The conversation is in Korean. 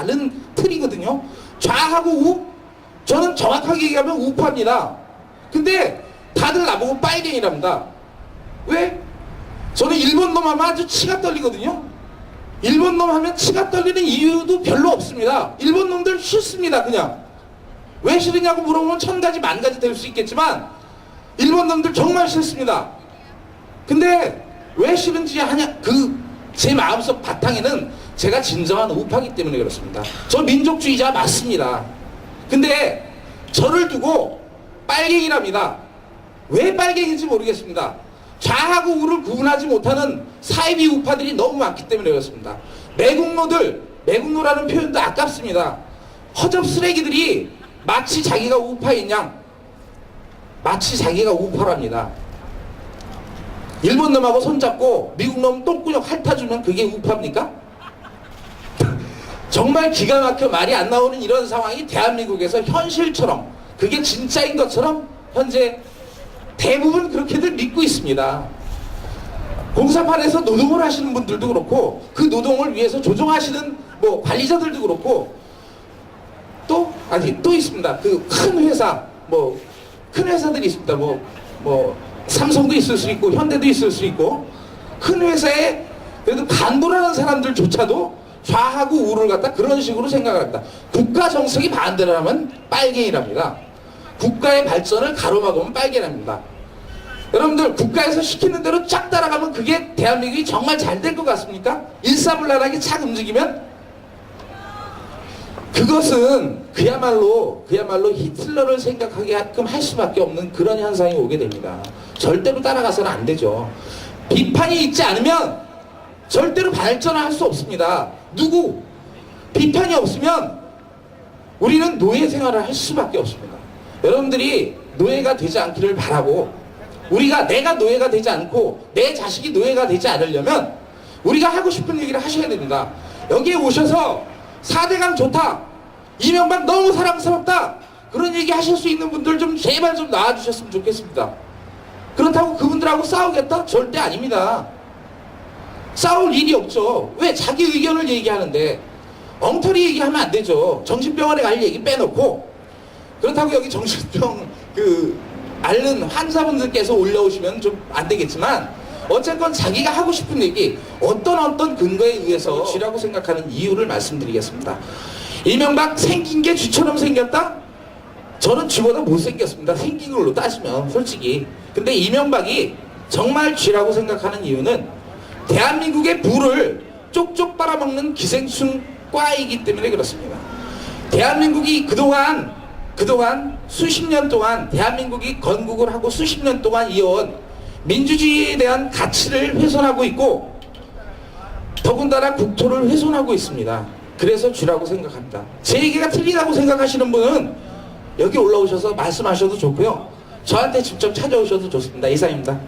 다른 틀이거든요. 좌하고 우, 저는 정확하게 얘기하면 우파입니다. 근데 다들 나보고 빨갱이랍니다. 왜? 저는 일본 놈 하면 아주 치가 떨리거든요. 일본 놈 하면 치가 떨리는 이유도 별로 없습니다. 일본 놈들 싫습니다, 그냥. 왜 싫으냐고 물어보면 천 가지 만 가지 될 수 있겠지만, 일본 놈들 정말 싫습니다. 근데 왜 싫은지 하냐, 그, 제 마음속 바탕에는 제가 진정한 우파기 때문에 그렇습니다. 저 민족주의자 맞습니다. 근데 저를 두고 빨갱이랍니다. 왜 빨갱인지 모르겠습니다. 좌하고 우를 구분하지 못하는 사이비 우파들이 너무 많기 때문에 그렇습니다. 매국노들, 매국노라는 표현도 아깝습니다. 허접 쓰레기들이 마치 자기가 우파인 양, 마치 자기가 우파랍니다. 일본 놈하고 손잡고 미국 놈 똥구녕 핥아주면 그게 우파입니까? 정말 기가 막혀 말이 안 나오는 이런 상황이 대한민국에서 현실처럼 그게 진짜인 것처럼 현재 대부분 그렇게들 믿고 있습니다. 공사판에서 노동을 하시는 분들도 그렇고 그 노동을 위해서 조종하시는 뭐 관리자들도 그렇고 또 아니 또 있습니다. 그 큰 회사 뭐 큰 회사들이 있습니다. 뭐뭐 삼성도 있을 수 있고 현대도 있을 수 있고 큰 회사에 그래도 간부라는 사람들조차도 좌하고 우를 갖다 그런 식으로 생각을 합니다. 국가 정책이 반대라면 빨갱이랍니다. 국가의 발전을 가로막으면 빨갱이랍니다. 여러분들 국가에서 시키는 대로 쫙 따라가면 그게 대한민국이 정말 잘 될 것 같습니까? 일사불란하게 착 움직이면 그것은 그야말로 그야말로 히틀러를 생각하게 하끔 할 수밖에 없는 그런 현상이 오게 됩니다. 절대로 따라가서는 안 되죠. 비판이 있지 않으면 절대로 발전할 수 없습니다. 누구 비판이 없으면 우리는 노예 생활을 할 수밖에 없습니다. 여러분들이 노예가 되지 않기를 바라고 우리가 내가 노예가 되지 않고 내 자식이 노예가 되지 않으려면 우리가 하고 싶은 얘기를 하셔야 됩니다. 여기에 오셔서 4대강 좋다. 이명박 너무 사랑스럽다. 그런 얘기 하실 수 있는 분들 좀 제발 좀 나와주셨으면 좋겠습니다. 그렇다고 그분들하고 싸우겠다? 절대 아닙니다. 싸울 일이 없죠. 왜? 자기 의견을 얘기하는데 엉터리 얘기하면 안 되죠. 정신병원에 갈 얘기 빼놓고 그렇다고 여기 정신병 그 앓는 환자분들께서 올라오시면 좀 안 되겠지만 어쨌건 자기가 하고 싶은 얘기 어떤 어떤 근거에 의해서 쥐라고 생각하는 이유를 말씀드리겠습니다. 이명박 생긴 게 쥐처럼 생겼다? 저는 쥐보다 못생겼습니다. 생긴 걸로 따지면 솔직히. 근데 이명박이 정말 쥐라고 생각하는 이유는 대한민국의 부를 쪽쪽 빨아먹는 기생충 과이기 때문에 그렇습니다. 대한민국이 그동안 그동안 수십 년 동안 대한민국이 건국을 하고 수십 년 동안 이어온 민주주의에 대한 가치를 훼손하고 있고 더군다나 국토를 훼손하고 있습니다. 그래서 쥐라고 생각합니다. 제 얘기가 틀리다고 생각하시는 분은 여기 올라오셔서 말씀하셔도 좋고요. 저한테 직접 찾아오셔도 좋습니다. 이상입니다.